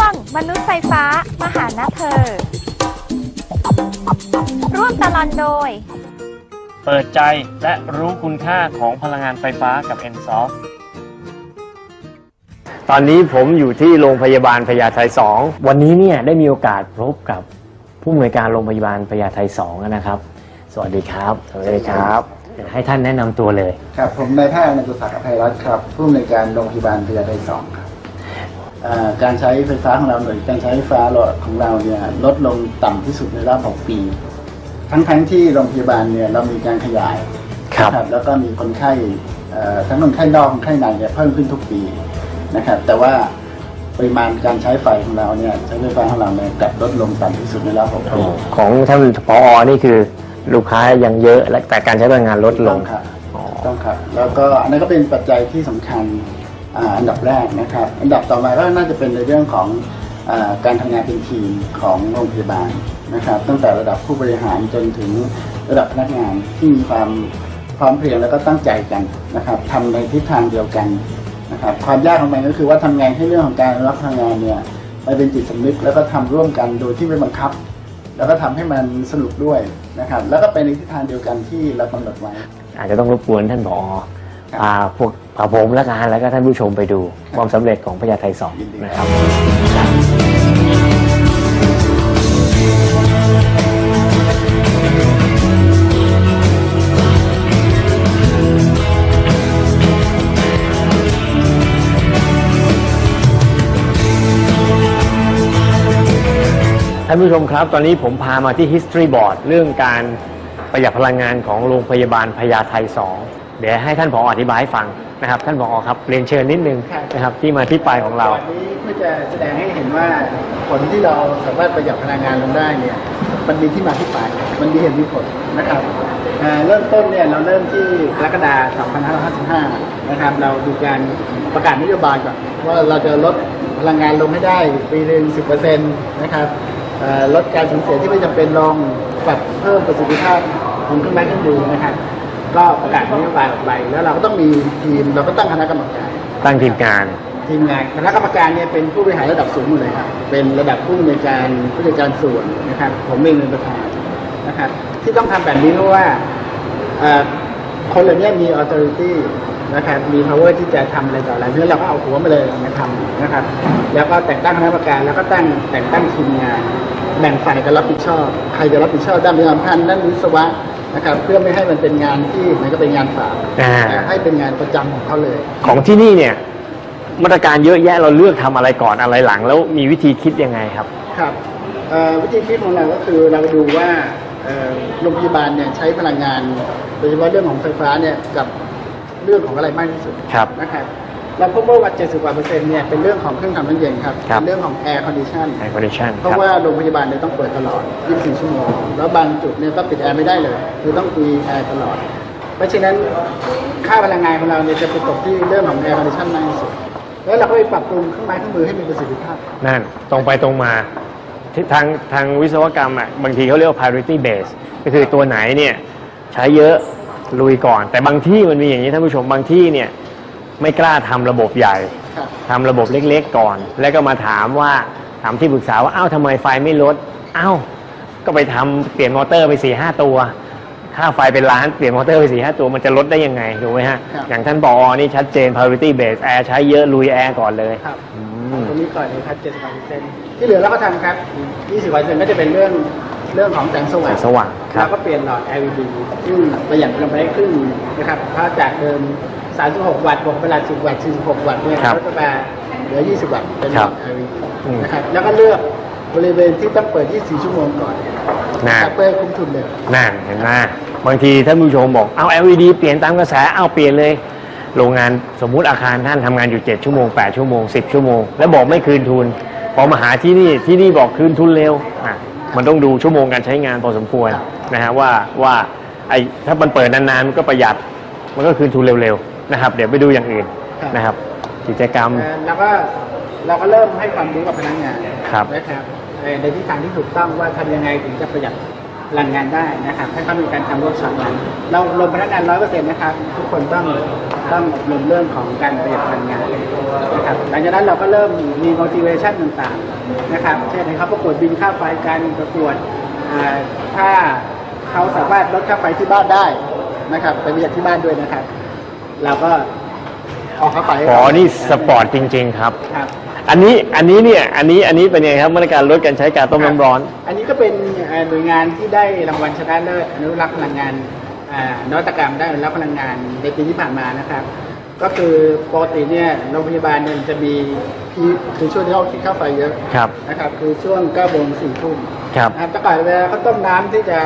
วง มนุษย์ไฟฟ้ามาหานะเธอ ร่วมตลอนโดย เปิดใจและรู้คุณค่าของพลังงานไฟฟ้ากับ n s o f ตอนนี้ผมอยู่ที่โรงพยาบาลพญาไท2วันนี้เนี่ยได้มีโอกาสพบกับผู้อำนวยการโรงพยาบาลพญาไท2นะครับ สวัสดีครับ สวัสดีครับเดี๋ยวให้ท่านแนะนำตัวเลย ครับ ผมนายแพทย์นันตุศักดิ์อภัยรัตน์ครับ ผู้อำนวยการโรงพยาบาลพญาไทสองครับอ่า การใช้ไฟฟ้าของเราหน่วยการใช้ไฟฟ้าของเราเนี่ยลดลงต่ำที่สุดในรอบ 6 ปี ทั้งทั้งที่โรงพยาบาลเนี่ยเรามีการขยายครับนะแล้วก็มีคนไข้เอ่อทั้งคนไข้นอกคนไข้ในเนี่ยเพิ่มขึ้นทุกปีนะครับ แต่ว่าปริมาณการใช้ไฟของเราเนี่ยใช้ไฟฟ้าของเราเนี่ยกลับลดลงต่ำที่สุดในรอบ 6 ปี ของท่านผอนี่คือลูกค้ายังเยอะและแต่การใช้พลังงานลดลต้องงครับอ๋อต้องครับ แล้วก็อันนั้นก็เป็นปัจจัยที่สำคัญ อ่าอันดับแรกนะครับ อันดับต่อมาก็น่าจะเป็นในเรื่องของอาการทำงานเป็นทีมของโรงพยาบาลนะครับ ตั้งแต่ระดับผู้บริหารจนถึงระดับพนักงานที่มีความพร้อมเพรียงแล้วก็ตั้งใจกันนะครับทำในทิศทางเดียวกันนะครับความยากของมันก็คือว่าทำไงให้เรื่องของการรับพลังงานเนี่ยมันเป็นจิตสำนึกแล้วก็ทำร่วมกันโดยที่ไม่บังคับ แล้วก็ทำให้มันสนุกด้วยนะครับแล้วก็เป็นในทิศทางเดียวกันที่เรากำหนดไว้ อาจจะต้องรบกวนท่านผอครับพาพวก พาผมและการแล้วก็ท่านผู้ชมไปดูความสำเร็จของพญาไทสองยินดีนะครับ ท่านผู้ชมครับ ตอนนี้ผมพามาที่ history board เรื่องการประหยัดพลังงานของโรงพยาบาลพญาไท2 เดี๋ยวให้ท่านผออธิบายให้ฟังนะครับ ท่านผอครับเรียนเชิญนิดนึงนะครับ ที่มาที่ไปของเราวันนี้เพื่อจะแสดงให้เห็นว่าผลที่เราสามารถประหยัดพลังงานลงได้เนี่ยมันมีที่มาที่ไปมันมีเหตุมีผลนะครับอ่าเริ่มต้นเนี่ยเราเริ่มที่กรกฎาคม2555 นะครับ เราดูการประกาศนโยบายก่อนว่าเราจะลดพลังงานลงให้ได้ปีหนึ่ง10%นะครับเอ่อลดการสูญเสียที่ไม่จำเป็นลงปรับเพิ่มประสิทธิภาพของเครื่องไม้เครื่องมือนะครับ ก็ประกาศนโยบายออกไปแล้วเราก็ต้องมีทีมเราก็ตั้งคณะกรรมการ ตั้งทีมงาน ทีมงานคณะกรรมการเนี่ยเป็นผู้บริหารระดับสูงหมดเลยครับเป็นระดับผู้อำนวยการผู้จัดการส่วนนะครับผมเองเป็นประธานนะครับที่ต้องทำแบบนี้เพราะว่าเอ่อคนเหล่านี้มี authority นะครับมี power ที่จะทำอะไรต่ออะไรเพราะฉะนั้นเราก็เอาหัวมาเลยมาทำนะครับ แล้วก็แต่งตั้งคณะกรรมการแล้วก็ตั้งแต่งตั้งทีมงานแบ่งฝ่ายกันรับผิดชอบ ใครจะรับผิดชอบด้านบริหารพันธ์ด้านวิศวะ นะครับเพื่อไม่ให้มันเป็นงานที่มันก็เป็นงานฝากอ่าแต่ให้เป็นงานประจำของเขาเลย ของที่นี่เนี่ย มาตรการเยอะแยะเราเลือกทำอะไรก่อนอะไรหลัง แล้วมีวิธีคิดยังไงครับ ครับเอ่อวิธีคิดของเราก็คือเราดูว่าเอ่อโรงพยาบาลเนี่ยใช้พลังงาน โดยเฉพาะเรื่องของไฟฟ้าเนี่ยกับเรื่องของอะไรมากที่สุดครับ นะครับ เราพบว่าวัด70กว่าเปอร์เซ็นต์เนี่ยเป็นเรื่องของเครื่องทำน้ำเย็นครับครับ เป็นเรื่องของ air condition air condition เพครัราะบว่าโรงพยาบาลเนี่ยต้องเปิดตลอด 24 ชั่วโมง แล้วบางจุดเนี่ยก็ปิดแอร์ไม่ได้เลยคือต้องมีแอร์ตลอด เพราะฉะนั้นค่าพลังงานของเราเนี่ยจะไปตกที่เรื่องของ air condition มากที่สุด แล้วเราก็ไปปรับปรุงเครื่องไม้เครื่องมือให้มีประสิทธิภาพ นั่นตรงไปตรงมาที่ทางทางวิศวกรรมอะบางทีเขาเรียกว่า priority base ก็คือตัวไหนเนี่ยใช้เยอะลุยก่อน แต่บางที่มันมีอย่างนี้ท่านผู้ชมบางที่เนี่ย ไม่กล้าทำระบบใหญ่ครับทำระบบเล็กๆก่อน แล้วก็มาถามว่าถามที่ปรึกษาว่าอ้าวทำไมไฟไม่ลดอ้าวก็ไปทำเปลี่ยนมอเตอร์ไปสี่ห้าตัวค่าไฟเป็นล้านเปลี่ยนมอเตอร์ไปสี่ห้าตัวมันจะลดได้ยังไงถูกไหมฮะครับอย่างท่านบอนี่ชัดเจน priority base แอร์ใช้เยอะลุยแอร์ก่อนเลยครับอืมตรงนี้ก่อนเลยครับ70เซนที่เหลือเราก็ทำครับ20เซนก็จะเป็นเรื่องเรื่องของแสงสว่างแสงสว่างครับเราก็เปลี่ยนหลอด LED ซึ่งประหยัดลงไปได้ครึ่งนะครับเพราะจากเดิม 36 วัตต์บวกเวลา10 วัตต์46 วัตต์เนี่ยครับก็จะมาเหลือ 20 วัตต์เป็นหลอด LED อืม นะครับแล้วก็เลือกบริเวณที่ต้องเปิด 24 ชั่วโมงก่อนนะ ครับเพื่อให้คุ้มทุนเลย นั่นเห็นไหมบางทีท่านผู้ชมบอกเอา LED เปลี่ยนตามกระแสเอาเปลี่ยนเลย โรงงานสมมุติอาคารท่านทำงานอยู่ 7 ชั่วโมง 8 ชั่วโมง 10 ชั่วโมง แล้วบอกไม่คืนทุน พอมาหาที่นี่ที่นี่บอกคืนทุนเร็วอะมันต้องดูชั่วโมงการใช้งานพอสมควรนะฮะว่าว่าไอ้ถ้ามันเปิดนานๆ มันก็ประหยัดมันก็คืนทุนเร็วๆ นะครับ เดี๋ยวไปดูอย่างอื่นนะครับ กิจกรรมเอ่อแล้วก็เราก็เริ่มให้ความรู้กับพนักงานครับ นะครับเอ่อในทิศทางที่ถูกต้องว่าทำยังไงถึงจะประหยัดพลังงานได้นะครับให้เขามีการทำเวิร์กช็อปกันเราลงพนักงานร้อยเปอร์เซ็นต์นะครับ ทุกคนต้องต้องอบรมเรื่องของการประหยัดพลังงานนะครับหลังจากนั้นเราก็เริ่มมี motivation ต่างๆนะครับเช่นให้เขาประกวดบินค่าไฟการประกวดอ่าถ้า เขาสามารถลดค่าไฟที่บ้านได้นะครับไปประหยัดที่บ้านด้วยนะครับ เราก็ออกค่าไฟให้อ๋อเขานี่สปอร์ตจริง ๆ ครับ ครับ อันนี้อันนี้เนี่ยอันนี้อันนี้เป็นยังไงครับมาตรการลดการใช้การต้มน้ำร้อน อันนี้ก็เป็นเอ่อหน่วยงานที่ได้รางวัลชนะเลิศอนุรักษ์พลังงานอ่านวัตกรรมด้านอนุรักษ์พลังงานในปีที่ผ่านมานะครับ ก็คือปกติเนี่ยโรงพยาบาลเนี่ยจะมีพีคคือช่วงที่เขาคิดค่าไฟเยอะครับนะครับคือช่วง9โมง4ทุ่มครับนะครับแต่ก่อนเวลาเขาต้มน้ำที่จะ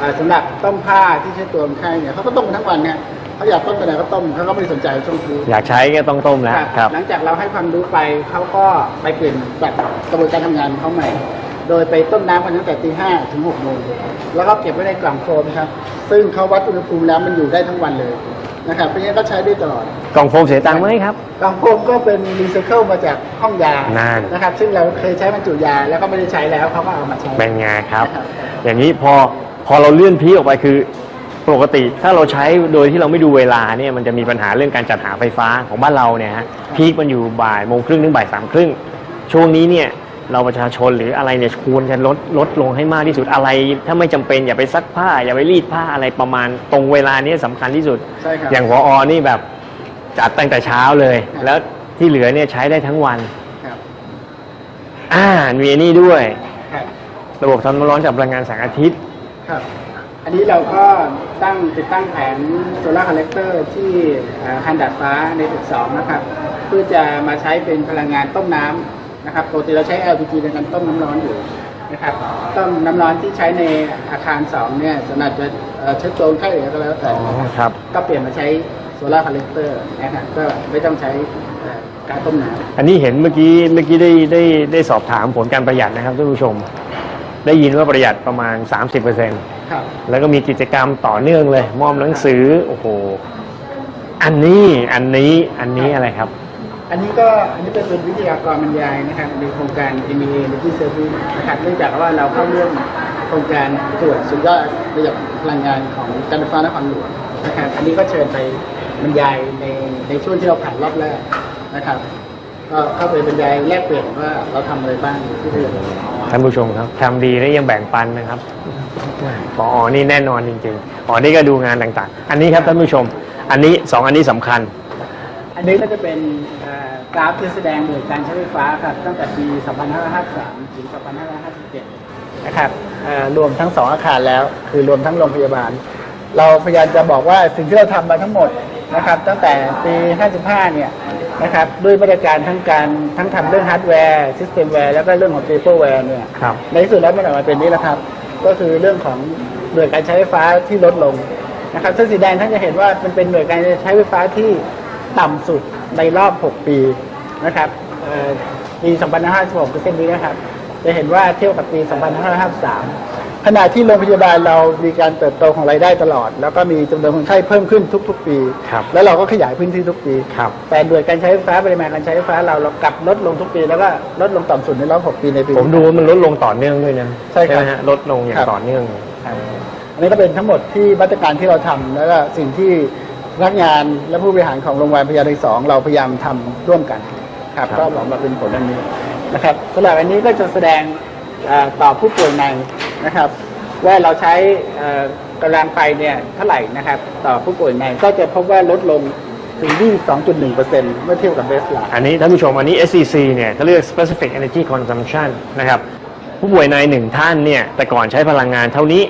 อ่าสำหรับต้มผ้าที่ใช้ตัวคนไข้เนี่ยเขาก็ต้มกันทั้งวันเนี่ย เขาอยากต้มตัวไหนก็ต้มเขาก็ไม่ได้สนใจช่วงคืนอยากใช้ก็ต้องต้มแล้วครับ หลังจากเราให้ความรู้ไปเขาก็ไปเปลี่ยนแบบกระบวนการทำงานของเขาใหม่ โดยไปต้มน้ำกันตั้งแต่ตีห้าถึงหกโมงแล้วก็เก็บไว้ในกล่องโฟมครับ ซึ่งเขาวัดอุณหภูมิแล้วมันอยู่ได้ทั้งวันเลยนะครับเพราะฉะนั้นก็ใช้ได้ตลอด กล่องโฟมเสียตังค์ไหมครับ กล่องโฟมก็เป็นรีไซเคิลมาจากห้องยานั่นนะครับ ซึ่งเราเคยใช้บรรจุยาแล้วก็ไม่ได้ใช้แล้วเขาก็เอามาใช้เป็นไงครับครับอย่างนี้พอพอเราเลื่อนพีคออกไปคือ ปกติถ้าเราใช้โดยที่เราไม่ดูเวลาเนี่ยมันจะมีปัญหาเรื่องการจัดหาไฟฟ้าของบ้านเราเนี่ยฮะพีคมันอยู่บ่ายโมงครึ่งถึงบ่ายสามครึ่งช่วงนี้เนี่ยเราประชาชนหรืออะไรเนี่ยควรจะลดลดลงให้มากที่สุดอะไร ถ้าไม่จำเป็นอย่าไปซักผ้า อย่าไปรีดผ้าอะไรประมาณตรงเวลาเนี้สำคัญที่สุดใช่ครับอย่างพออนี่แบบจัดตั้งแต่เช้าเลยครับแล้วที่เหลือเนี่ยใช้ได้ทั้งวันครับอ่ามีอันนี้ด้วยครับระบบทำน้ำร้อนจากพลังงานแสงอาทิตย์ครับ อันนี้เราก็ตั้งติดตั้งแผงโซลาร์คอลเลกเตอร์ที่อ่าคันดาดฟ้าในตึกสองนะครับ เพื่อจะมาใช้เป็นพลังงานต้มน้ำนะครับปกติเราใช้ LPG ในการต้มน้ำร้อนอยู่นะครับต้มน้ำร้อนที่ใช้ในอาคารสองเนี่ยสำหรับจะเอ่อเชื้อโจรไข้เหลือก็แล้วแต่นะครับครับก็เปลี่ยนมาใช้โซลาร์คอลเลกเตอร์นะครับก็ไม่ต้องใช้เอ่อการต้มน้ำอันนี้เห็นเมื่อกี้เมื่อกี้ได้ได้ได้สอบถามผลการประหยัดนะครับท่านผู้ชม ได้ยินว่าประหยัดประมาณ 30%ครับแล้วก็มีกิจกรรมต่อเนื่องเลย มอบหนังสือ โอ้โห อันนี้ อันนี้ อันนี้อะไรครับ อันนี้ก็อันนี้เป็นวิทยากรบรรยายนะครับในโครงการ MEA Energy Service นะครับเนื่องจากว่าเราเข้าร่วมโครงการตรวจสุดยอดประหยัดพลังงานของการไฟฟ้านครหลวงนะครับ อันนี้ก็เชิญไปบรรยายในในช่วงที่เราผ่านรอบแรกนะครับ ก็เข้าไปบรรยายแลกเปลี่ยนว่าเราทำอะไรบ้างที่เรื่องท่านผู้ชมครับทำดีแล้วยังแบ่งปันนะครับปออนี่แน่นอนจริงๆอ๋อนี่ก็ดูงานต่างๆ อันนี้ครับท่านผู้ชม อันนี้สองอันนี้สำคัญ อันนี้ก็จะเป็นเอ่อกราฟที่แสดงหน่วยการใช้ไฟฟ้าครับตั้งแต่ปี 2553 ถึง 2557 นะครับเอ่อรวมทั้งสองอาคารแล้ว คือรวมทั้งโรงพยาบาล เราพยายามจะบอกว่าสิ่งที่เราทำมาทั้งหมดนะครับ ตั้งแต่ปี 55 เนี่ย นะครับด้วยมาตรการทั้งการทั้งทำเรื่องฮาร์ดแวร์ซิสเต็มแวร์แล้วก็เรื่องของเ a เ e อร์แวร์เนี่ยครับในที่สุดแล้วมันออกมาเป็นนี้แหละครับ ก็คือเรื่องของหน่วยการใช้ไฟฟ้าที่ลดลงนะครับเส้นสีแดงท่านจะเห็นว่ามันเป็นหน่วยการใช้ไฟฟ้าที่ต่ำสุดในรอบ 6 ปีนะครับเอ่อปี 2556คือเส้นนี้นะครับ จะเห็นว่าเทียบกับปี 2553 ขณะที่โรงพยาบาลเรามีการเติบโตของรายได้ตลอด แล้วก็มีจำนวนคนไข้เพิ่มขึ้นทุก ๆ ปี ครับแล้วเราก็ขยายพื้นที่ทุกปี ครับ แต่หน่วยการใช้ไฟฟ้าปริมาณการใช้ไฟฟ้าเราเรากลับลดลงทุกปี แล้วก็ลดลงต่ำสุดในรอบ6ปีในปี ผมดูว่ามันลดลงต่อเนื่องด้วยนะใช่ครับ ไหมฮะลดลงอย่าครังบต่อเนื่อง ครับอันนี้ก็เป็นทั้งหมดที่มาตรการที่เราทำแล้วก็สิ่งที่พนักงานและผู้บริหารของโรงพยาบาลพญาไทสองเราพยายามทำร่วมกันครับครับ ก็ออกมาเป็นผลอันนี้นะครับสำหรับอันนี้ก็จะแสดงเอ่อต่อผู้ป่วยใน นะครับ ว่าเราใช้กำลังไฟเนี่ยเท่าไหร่นะครับ ต่อผู้ป่วยในก็จะพบว่าลดลงถึง22.1%เมื่อเทียบกับเบสไลน์อันนี้ท่านผู้ชมอันนี้ SEC เนี่ยเขาเรียก specific energy consumption นะครับ ผู้ป่วยในหนึ่งท่านเนี่ย แต่ก่อนใช้พลังงานเท่านี้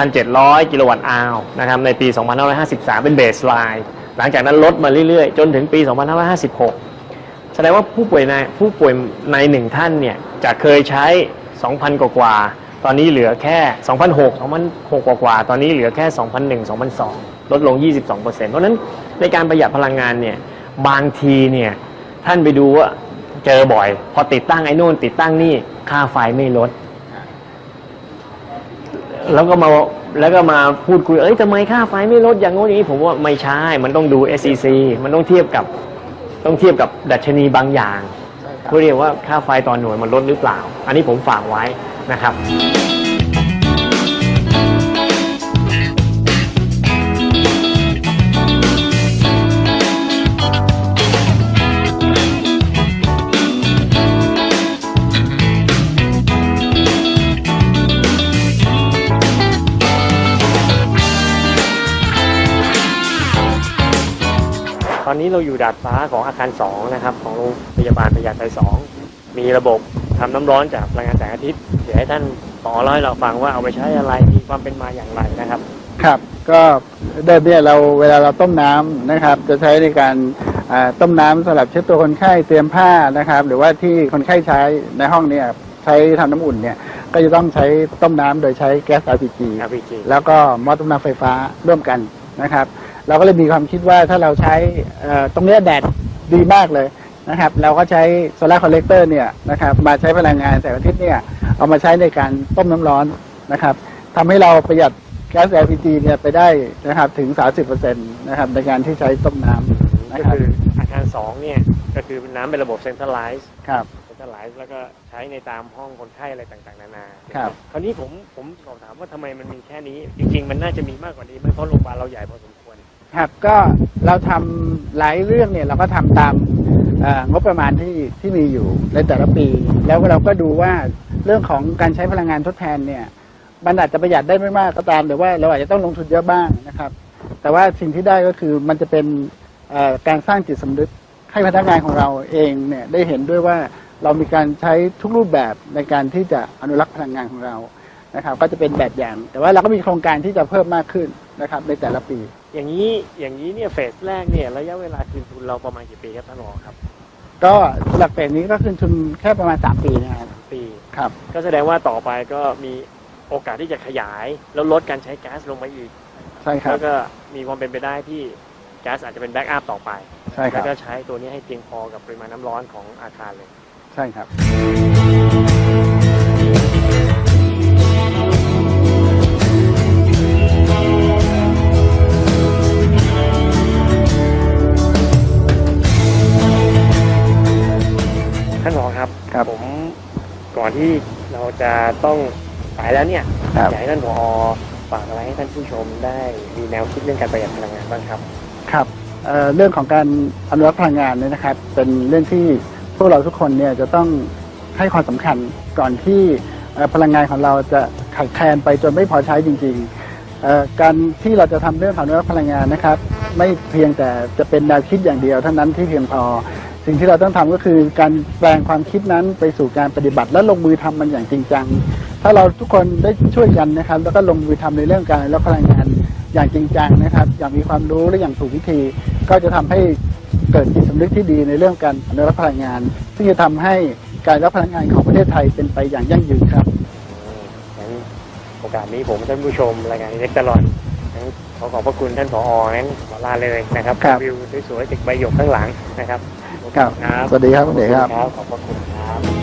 2,700 กิโลวัตต์อาวนะครับ ในปี 2553 เป็นเบสไลน์หลังจากนั้นลดมาเรื่อยๆ จนถึงปี 2556 แสดงว่าผู้ป่วยในผู้ป่วยในหนึ่งท่านเนี่ยจะเคยใช้ 2,000 กว่า ตอนนี้เหลือแค่ 2,006 2,006 กว่าๆ ตอนนี้เหลือแค่ 2,001 2,002 ลดลง 22%เพราะฉะนั้นในการประหยัดพลังงานเนี่ย บางทีเนี่ย ท่านไปดูว่าเจอบ่อย พอติดตั้งไอ้นู่นติดตั้งนี่ ค่าไฟไม่ลด แล้วก็มาแล้วก็มาพูดคุย เอ้ยทำไมค่าไฟไม่ลดอย่างโน้นอย่างนี้ ผมว่าไม่ใช่ มันต้องดู SEC มันต้องเทียบกับ ต้องเทียบกับดัชนีบางอย่างเพื่อเรียกว่าค่าไฟต่อหน่วยมันลดหรือเปล่า อันนี้ผมฝากไว้ นะครับอนนี้เราอยู่ดาดฟ้าของอาคาร 2 นะครับ ของโรงพยาบาลพยาไทย2มีระบบ ทำน้ำร้อนจากพลังงานแสงอาทิตย์เดี๋ยวให้ท่านปอเล่าให้เราฟังว่าเอาไปใช้อะไรมีความเป็นมาอย่างไรนะครับ ครับ ก็เดิมเนี่ยเราเวลาเราต้มน้ำนะครับ จะใช้ในการอ่าต้มน้ำสำหรับเช็ดตัวคนไข้เตรียมผ้านะครับ หรือว่าที่คนไข้ใช้ในห้องเนี่ยใช้ทำน้ำอุ่นเนี่ยก็จะต้องใช้ต้มน้ำโดยใช้แก๊ส LPG RPG แล้วก็หม้อต้มน้ำไฟฟ้าร่วมกันนะครับ เราก็เลยมีความคิดว่าถ้าเราใช้เอ่อตรงเนี้ยแดดดีมากเลย นะครับ เราก็ใช้โซลาร์คอลเลกเตอร์เนี่ยนะครับ มาใช้พลังงานแสงอาทิตย์เนี่ย เอามาใช้ในการต้มน้ำร้อนนะครับทำให้เราประหยัดแก๊ส LPG เนี่ยไปได้นะครับถึง 30%นะครับในการที่ใช้ต้มน้ำนะก็ครับคืออาคารสองเนี่ยก็คือน้ำเป็นระบบเซ็นทรัลไลซ์ครับเซ็นทรัลไลซ์แล้วก็ใช้ในตามห้องคนไข้อะไรต่างๆ นานาครับคราวนี้ผมผมสอบถามว่าทำไมมันมีแค่นี้ จริง ๆ มันน่าจะมีมากกว่านี้ไหมเพราะโรงพยาบาลเราใหญ่พอสมควรครับก็เราทำหลายเรื่องเนี่ยเราก็ทำตามเอ่อ งบประมาณที่ที่มีอยู่ในแต่ละปี แล้วเราก็ดูว่าเรื่องของการใช้พลังงานทดแทนเนี่ยมันอาจจะประหยัดได้ไม่มากก็ตามแต่ว่าเราอาจจะต้องลงทุนเยอะบ้างนะครับ แต่ว่าสิ่งที่ได้ก็คือมันจะเป็นการสร้างจิตสำนึกให้พนักงานของเราเองเนี่ยได้เห็นด้วยว่าเรามีการใช้ทุกรูปแบบในการที่จะอนุรักษ์พลังงานของเรานะครับ ก็จะเป็นแบบอย่าง แต่ว่าเราก็มีโครงการที่จะเพิ่มมากขึ้นนะครับในแต่ละปี อย่างนี้อย่างนี้เนี่ยเฟสแรกเนี่ยระยะเวลาคืนทุนเราประมาณกี่ปีครับท่านรองครับ ก็หลักเฟสนี้ก็คืนทุนแค่ประมาณ3ปีนะครับสามปีครับ ก็แสดงว่าต่อไปก็มีโอกาสที่จะขยาย แล้วลดการใช้แก๊สลงมาอีกใช่ครับแล้วก็มีความเป็นไปได้ที่แก๊สอาจจะเป็นแบ็กอัพต่อไปใช่คแล้รับวก็ใช้ตัวนี้ให้เพียงพอกับปริมาณน้ำร้อนของอาคารเลย ใช่ครับ จะต้องไปแล้วเนี่ยครับ อยากให้ท่านผอฝากอะไรให้ท่านผู้ชมได้มีแนวคิดเรื่องการประหยัดพลังงานบ้างครับ ครับเอ่อเรื่องของการอนุรักษ์พลังงานเนี่ยนะครับ เป็นเรื่องที่พวกเราทุกคนเนี่ยจะต้องให้ความสำคัญก่อนที่เอ่อพลังงานของเราจะขาดแคลนไปจนไม่พอใช้จริงๆเอ่อการที่เราจะทำเรื่องของอนุรักษ์พลังงานนะครับ ไม่เพียงแต่จะเป็นแนวคิดอย่างเดียวเท่านั้นที่เพียงพอ สิ่งที่เราต้องทำก็คือการแปลงความคิดนั้นไปสู่การปฏิบัติและลงมือทำมันอย่างจริงจัง ถ้าเราทุกคนได้ช่วยกันนะครับ แล้วก็ลงมือทำในเรื่องการอนุรักษ์พลังงานอย่างจริงจังนะครับ อย่างมีความรู้และอย่างถูกวิธี ก็จะทำให้เกิดจิตสำนึกที่ดีในเรื่องการอนุรักษ์พลังงาน ซึ่งจะทำให้การรับพลังงานของประเทศไทยเป็นไปอย่างยั่งยืนครับงั้นโอกาสนี้ผมท่านผู้ชมรายการเล็กตลอดงั้นขอขอบพระคุณท่านผอนั้นขอลาเลยนะครับครับวิวสวยๆตึกใบหยกข้างหลังนะครับ ครับครับ สวัสดีครับคุณเดชครับ ขอบพระคุณครับ